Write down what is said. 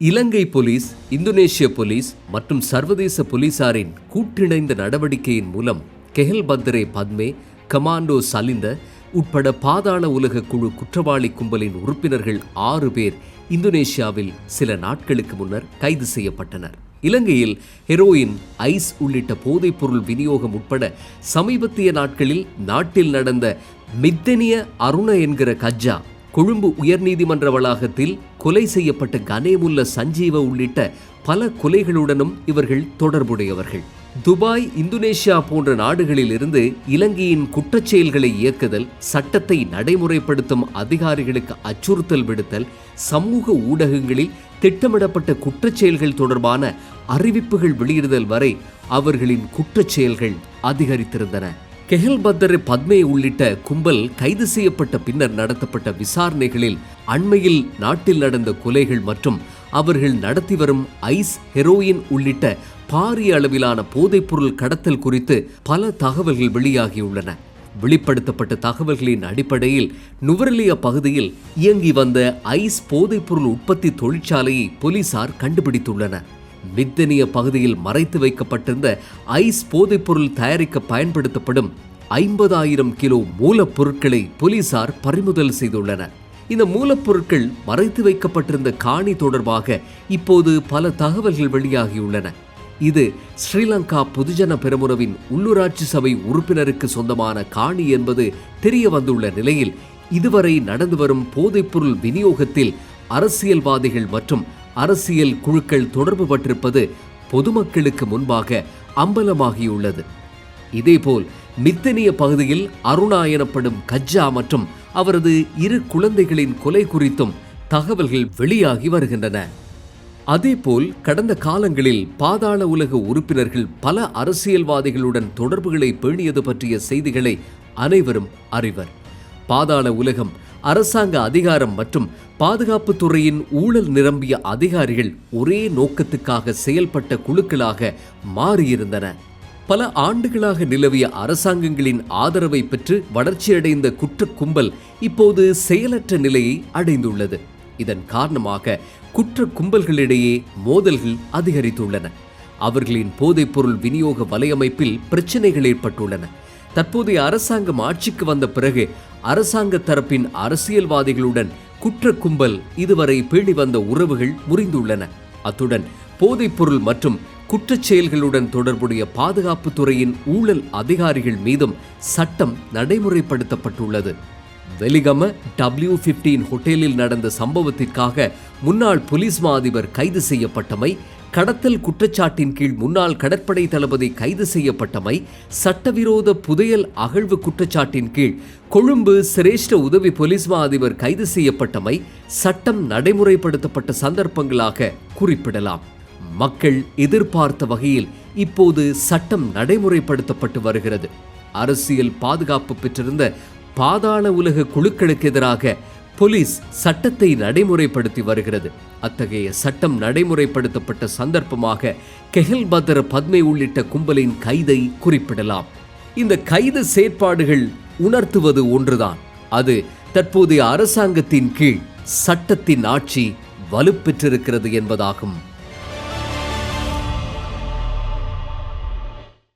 இலங்கை police இந்தோனேஷிய police மற்றும் சர்வதேச போலீசாரின் கூட்டிணைந்த நடவடிக்கையின் மூலம் கெஹல் பத்ரே பத்மே கமாண்டோ சலிந்த உட்பட பாதாள உலக குழு குற்றவாளி கும்பலின் உறுப்பினர்கள் ஆறு பேர் இந்தோனேஷியாவில் சில நாட்களுக்கு முன்னர் கைது செய்யப்பட்டனர். இலங்கையில் ஹெரோயின் ஐஸ் உள்ளிட்ட போதைப்பொருள் விநியோகம் உட்பட சமீபத்திய நாட்களில் நாட்டில் நடந்த மித்தனிய அருண என்கிற கஜ்ஜா கொழும்பு உயர்நீதிமன்ற வளாகத்தில் கொலை செய்யப்பட்ட கனேமுல்ல சஞ்சீவ உள்ளிட்ட பல கொலைகளுடனும் இவர்கள் தொடர்புடையவர்கள். துபாய் இந்தோனேஷியா போன்ற நாடுகளில் இருந்து இலங்கையின் குற்றச்செயல்களை இயக்குதல் சட்டத்தை நடைமுறைப்படுத்தும் அதிகாரிகளுக்கு அச்சுறுத்தல் விடுத்தல் சமூக ஊடகங்களில் திட்டமிடப்பட்ட குற்றச்செயல்கள் தொடர்பான அறிவிப்புகள் வெளியிடுதல் வரை அவர்களின் குற்றச்செயல்கள் அதிகரித்திருந்தன. கெஹல் பத்தர் பத்மே உள்ளிட்ட கும்பல் கைது செய்யப்பட்ட பின்னர் நடத்தப்பட்ட விசாரணைகளில் அண்மையில் நாட்டில் நடந்த கொலைகள் மற்றும் அவர்கள் நடத்தி வரும் ஐஸ் ஹெரோயின் உள்ளிட்ட பாரிய அளவிலான போதைப்பொருள் கடத்தல் குறித்து பல தகவல்கள் வெளியாகியுள்ளன. வெளிப்படுத்தப்பட்ட தகவல்களின் அடிப்படையில் நுவரெலியா பகுதியில் இயங்கி வந்த ஐஸ் போதைப்பொருள் உற்பத்தி தொழிற்சாலையை போலீசார் கண்டுபிடித்துள்ளனர். மித்தனிய பகுதியில் மறைத்து வைக்கப்பட்டிருந்த ஐஸ் போதைப்பொருள் தயாரிக்க பயன்படுத்தப்படும் ஐம்பதாயிரம் கிலோ மூலப்பொருட்களை போலீசார் பறிமுதல் செய்துள்ளனர். இந்த மூலப்பொருட்கள் மறைத்து வைக்கப்பட்டிருந்த காணி தொடர்பாக இப்போது பல தகவல்கள் வெளியாகியுள்ளன. இது ஸ்ரீலங்கா பொதுஜன பெருமுறவின் உள்ளூராட்சி சபை உறுப்பினருக்கு சொந்தமான காணி என்பது தெரிய வந்துள்ள நிலையில் இதுவரை நடந்து வரும் போதைப்பொருள் விநியோகத்தில் அரசியல்வாதிகள் மற்றும் அரசியல் குழுக்கள் தொடர்பு பட்டிருப்பது பொதுமக்களுக்கு முன்பாக அம்பலமாகியுள்ளது. இதேபோல் மித்தனிய பகுதியில் அருணா எனப்படும் கஜ்ஜா மற்றும் அவரது இரு குழந்தைகளின் கொலை குறித்தும் தகவல்கள் வெளியாகி வருகின்றன. அதேபோல் கடந்த காலங்களில் பாதாள உலக உறுப்பினர்கள் பல அரசியல்வாதிகளுடன் தொடர்புகளை பேணியது பற்றிய செய்திகளை அனைவரும் அறிவர். பாதாள உலகம் அரசாங்க அதிகாரம் மற்றும் பாதுகாப்பு துறையின் ஊழல் நிரம்பிய அதிகாரிகள் ஒரே நோக்கத்துக்காக செயல்பட்ட குழுக்களாக மாறியிருந்தன. பல ஆண்டுகளாக நிலவிய அரசாங்கங்களின் ஆதரவை பெற்று வளர்ச்சியடைந்த குற்ற கும்பல் இப்போது செயலற்ற நிலையை அடைந்துள்ளது. இதன் காரணமாக குற்ற கும்பல்களிடையே மோதல்கள் அதிகரித்துள்ளன. அவர்களின் போதைப்பொருள் விநியோக வலையமைப்பில் பிரச்சனைகள் ஏற்பட்டுள்ளன. தற்போதைய அரசாங்கம் ஆட்சிக்கு வந்த பிறகு அரசாங்க தரப்பின் அரசியல்வாதிகளுடன் குற்ற கும்பல் இதுவரை பேணி வந்த உறவுகள் முறிந்துள்ளன. அத்துடன் போதைப்பொருள் மற்றும் குற்றச் செயல்களுடன் தொடர்புடைய பாதுகாப்பு துறையின் ஊழல் அதிகாரிகள் மீதும் சட்டம் நடைமுறைப்படுத்தப்பட்டுள்ளது. வெலிகம டபிள்யூ பிப்டீன் ஹோட்டலில் நடந்த சம்பவத்திற்காக முன்னாள் போலீஸ் மா அதிபர் கைது செய்யப்பட்டமை கடத்தல் குற்றச்சாட்டின் கீழ் முன்னாள் கடற்படை தளபதி கைது செய்யப்பட்டமை சட்டவிரோத புதையல் அகழ்வு குற்றச்சாட்டின் கீழ் கொழும்பு சிரேஷ்ட உதவி போலீஸ் மா அதிபர் கைது செய்யப்பட்டமை சட்டம் நடைமுறைப்படுத்தப்பட்ட சந்தர்ப்பங்களாக குறிப்பிடலாம். மக்கள் எதிர்பார்த்த வகையில் இப்போது சட்டம் நடைமுறைப்படுத்தப்பட்டு வருகிறது. அரசியல் பாதுகாப்பு பெற்றிருந்த பாதாள உலக குழுக்களுக்கு எதிராக போலீஸ் சட்டத்தை நடைமுறைப்படுத்தி வருகிறது. அத்தகைய சட்டம் நடைமுறைப்படுத்தப்பட்ட சந்தர்ப்பமாக கெஹல் பத்ர பத்மே உள்ளிட்ட கும்பலின் கைதை குறிப்பிடலாம். இந்த கைது செயற்பாடுகள் உணர்த்துவது ஒன்றுதான். அது தற்போதைய அரசாங்கத்தின் கீழ் சட்டத்தின் ஆட்சி வலுப்பெற்றிருக்கிறது என்பதாகும்.